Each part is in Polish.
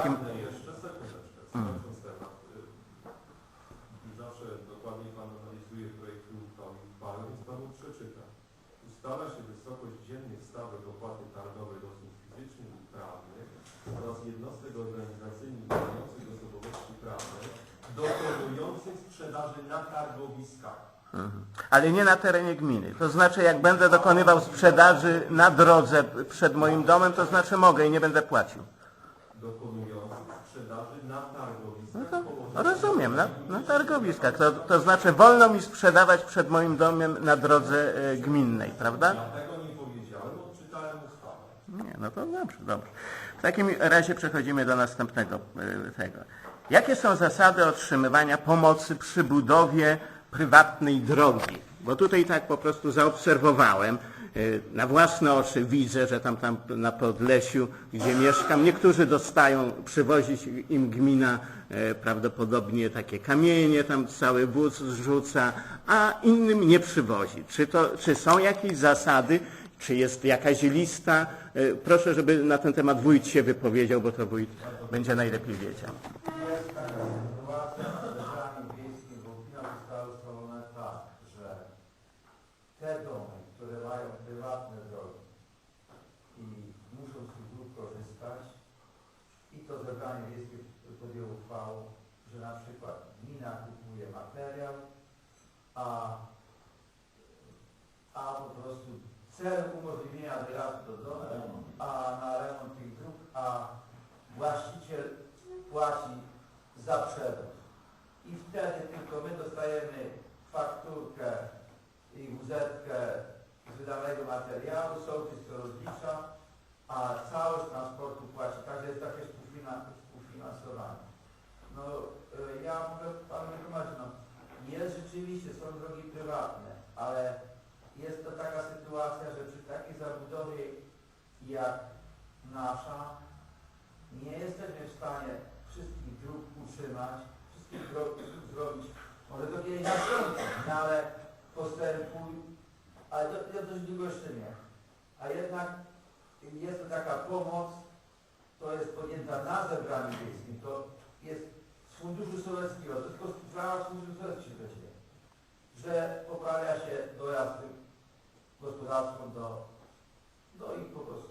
takim... Jeszcze, sekundeczkę, temat. Y, Zawsze dokładnie Pan analizuje projekty więc Panu przeczyta. Ustala się wysokość dziennych stawek opłaty targowej od osób fizycznych i prawnych oraz jednostek organizacyjnych mających osobowości prawne dokonujących sprzedaży na targowiskach. Mhm. Ale nie na terenie gminy. To znaczy, jak będę dokonywał sprzedaży na drodze przed moim domem, to znaczy mogę i nie będę płacił. Dokonujących sprzedaży na targowiskach. No to rozumiem, na, na targowiskach. To, to znaczy, wolno mi sprzedawać przed moim domem na drodze e, gminnej, prawda? Ja tego nie powiedziałem, odczytałem ustawę. Nie, no to dobrze, dobrze. W takim razie przechodzimy do następnego e, tego. Jakie są zasady otrzymywania pomocy przy budowie prywatnej drogi? Bo tutaj tak po prostu zaobserwowałem, na własne oczy widzę, że tam, tam na Podlesiu, gdzie mieszkam, niektórzy dostają, przywozi im gmina e, prawdopodobnie takie kamienie, tam cały wóz zrzuca, a innym nie przywozi. Czy, to, czy są jakieś zasady, czy jest jakaś lista? E, Proszę, żeby na ten temat wójt się wypowiedział, bo to wójt będzie najlepiej wiedział. Jest taka sytuacja na zebraniu wiejskim, bo opinia została ustalona tak, że te domy, które mają prywatne drogi i muszą z tych dróg korzystać i to zebranie wiejskie podjęło uchwałę, że na przykład gmina kupuje materiał, a, a po prostu celem umożliwienia wyjazdu do domu, a na remont tych dróg, a właściciel płaci za przewóz. I wtedy tylko my dostajemy fakturkę i wuzetkę z wydanego materiału, sołtys to rozlicza, a całość transportu płaci. Także jest takie współfina- współfinansowanie. No y, ja panu wytłumaczyć, no jest rzeczywiście, są drogi prywatne, ale jest to taka sytuacja, że przy takiej zabudowie jak nasza, nie jesteśmy w stanie wszystkich dróg utrzymać, wszystkich dróg zrobić, może do kiedyś nastąpi, no ale postępuj, ale to, to dość długo jeszcze nie. A jednak jest to taka pomoc, to jest podjęta na zebraniu wiejskim, to jest z Funduszu Soleckiego, to tylko sprawa z Funduszu się dzieje, że poprawia się dojazd gospodarstwom do, do ich po prostu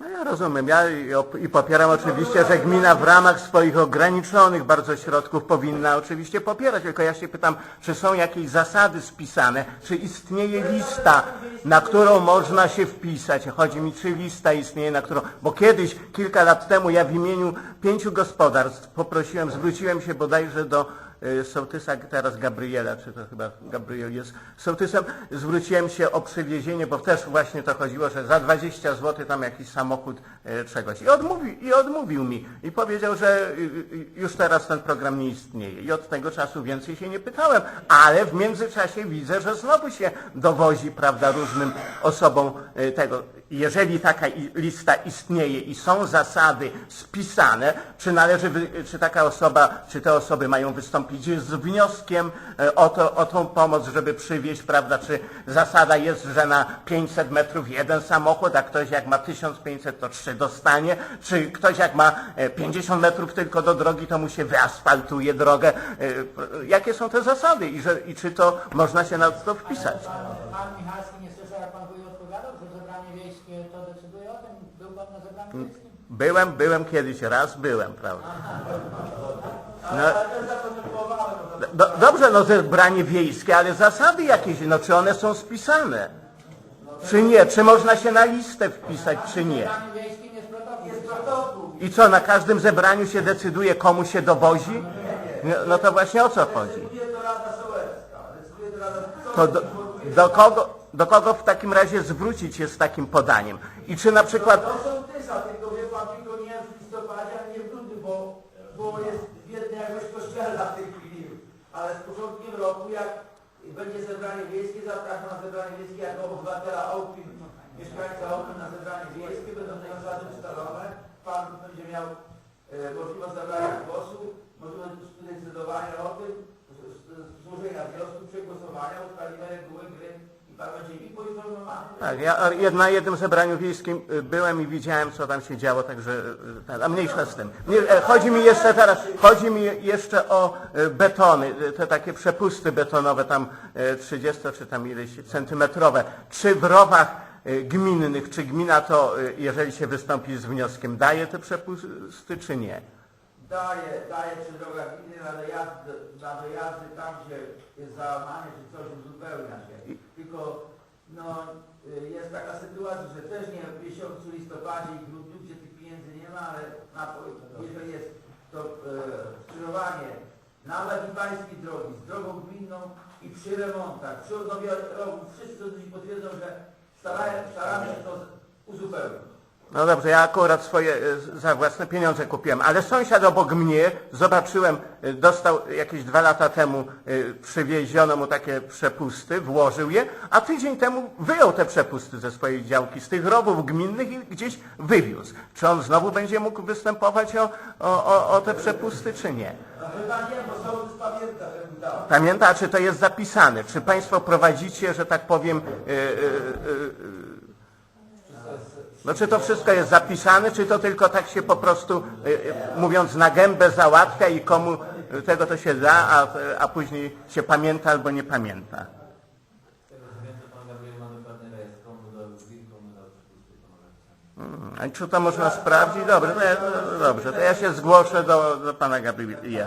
No ja rozumiem. Ja i op- i popieram oczywiście, że gmina w ramach swoich ograniczonych bardzo środków powinna oczywiście popierać. Tylko ja się pytam, czy są jakieś zasady spisane, czy istnieje lista, na którą można się wpisać. Chodzi mi, czy lista istnieje, na którą... Bo kiedyś, kilka lat temu, ja w imieniu pięciu gospodarstw poprosiłem, zwróciłem się bodajże do sołtysa, teraz Gabriela, czy to chyba Gabriel jest sołtysem, zwróciłem się o przywiezienie, bo też właśnie to chodziło, że za 20 zł tam jakiś samochód e, czegoś. I odmówił, I odmówił mi. I powiedział, że y, y, już teraz ten program nie istnieje. I od tego czasu więcej się nie pytałem. Ale w międzyczasie widzę, że znowu się dowozi, prawda, różnym osobom tego. Jeżeli taka lista istnieje i są zasady spisane, czy należy, czy taka osoba, czy te osoby mają wystąpić z wnioskiem e, o, to, o tą pomoc, żeby przywieźć, prawda, czy zasada jest, że na 500 metrów jeden samochód, a ktoś jak ma 1500 to trzy dostanie, czy ktoś jak ma e, 50 metrów tylko do drogi, to mu się wyasfaltuje drogę. E, Jakie są te zasady i, że, i czy to można się na to wpisać? Pan, pan Michalski słyszał, jak pan wójt odpowiadał, że zebranie wiejskie to decyduje o tym? Był pan na zebraniu wiejskim? Byłem, byłem kiedyś, raz byłem, prawda. No, do, dobrze, no zebranie wiejskie, ale zasady jakieś, no czy one są spisane? Czy nie? Czy można się na listę wpisać, czy nie? I co, na każdym zebraniu się decyduje, komu się dowozi? No, no to właśnie o co chodzi? To do, do, kogo, do kogo w takim razie zwrócić się z takim podaniem? I czy na przykład... To są tysa, tylko wie pan, tylko nie w listopadzie, nie w grudniu, bo, bo jest biedna jakość kościelna w tej chwili. Ale z początkiem roku, jak będzie zebranie wiejskie, zapraszam na zebranie wiejskie jako obywatela Ołpin, mieszkańca Ołpin na zebranie wiejskie, będą te zasady ustalone. Pan będzie miał e, możliwość zabrania głosu, możliwość decydowania o tym, złożenia wniosku, przegłosowania, ustalimy reguły gry Tak, ja na jednym zebraniu wiejskim y, byłem i widziałem, co tam się działo, także, y, ten, a mniejsza z tym. Nie, e, chodzi mi jeszcze teraz, chodzi mi jeszcze o y, betony, te takie przepusty betonowe, tam y, 30 czy tam ileś centymetrowe. Czy w rowach gminnych, czy gmina to, jeżeli się wystąpi z wnioskiem, daje te przepusty, czy nie? Daje, daje przy drogach gminy na dojazdy, na dojazdy tam, gdzie jest załamanie czy coś uzupełnia się. Tylko no, y, jest taka sytuacja, że też nie w miesiącu listopadzie i grudniu, gdzie tych pieniędzy nie ma, ale na, jeżeli jest to e, skrzyżowanie nawet i pańskiej drogi z drogą gminną i przy remontach, przy odnowie rogów, wszyscy potwierdzą, że staramy się to uzupełnić. No dobrze, ja akurat swoje e, za własne pieniądze kupiłem, ale sąsiad obok mnie, zobaczyłem, e, dostał jakieś dwa lata temu, e, przywieziono mu takie przepusty, włożył je, a tydzień temu wyjął te przepusty ze swojej działki, z tych rowów gminnych i gdzieś wywiózł. Czy on znowu będzie mógł występować o, o, o, o te przepusty, czy nie? Pamięta, czy to jest zapisane? Czy Państwo prowadzicie, że tak powiem, no czy to wszystko jest zapisane, czy to tylko tak się po prostu, e, e, mówiąc na gębę, załatwia i komu tego to się da, a, a później się pamięta albo nie pamięta? Tego co więcej, pan Gabriel ma dokładny rejestr, komu dał wilk, komu dał przepusty, komu dał Mm, A czy to można sprawdzić? Dobrze, to ja, dobrze, to ja się zgłoszę do, do Pana Gabriela.